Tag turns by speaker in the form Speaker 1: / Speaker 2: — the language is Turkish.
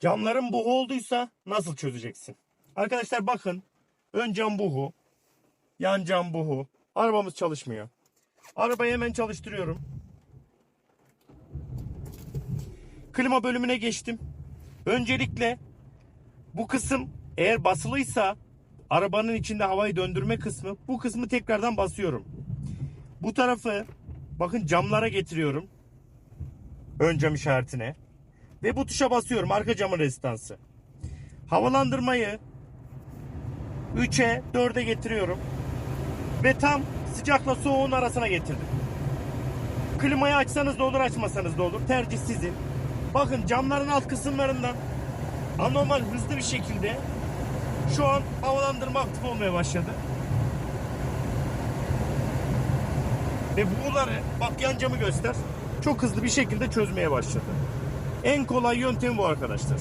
Speaker 1: Camların buhu olduysa nasıl çözeceksin? Arkadaşlar bakın. Ön cam buhu. Yan cam buhu. Arabamız çalışmıyor. Arabayı hemen çalıştırıyorum. Klima bölümüne geçtim. Öncelikle bu kısım eğer basılıysa arabanın içinde havayı döndürme kısmı bu kısmı tekrardan basıyorum. Bu tarafı bakın camlara getiriyorum. Ön cam işaretine. Ve bu tuşa basıyorum arka camın rezistansı. Havalandırmayı 3'e 4'e getiriyorum. Ve tam sıcakla soğuğun arasına getirdim. Klimayı açsanız da olur açmasanız da olur. Tercih sizin. Bakın camların alt kısımlarından anormal hızlı bir şekilde şu an havalandırma aktif olmaya başladı. Ve buğuları bak yan camı göster. Çok hızlı bir şekilde çözmeye başladı. En kolay yöntem bu arkadaşlar.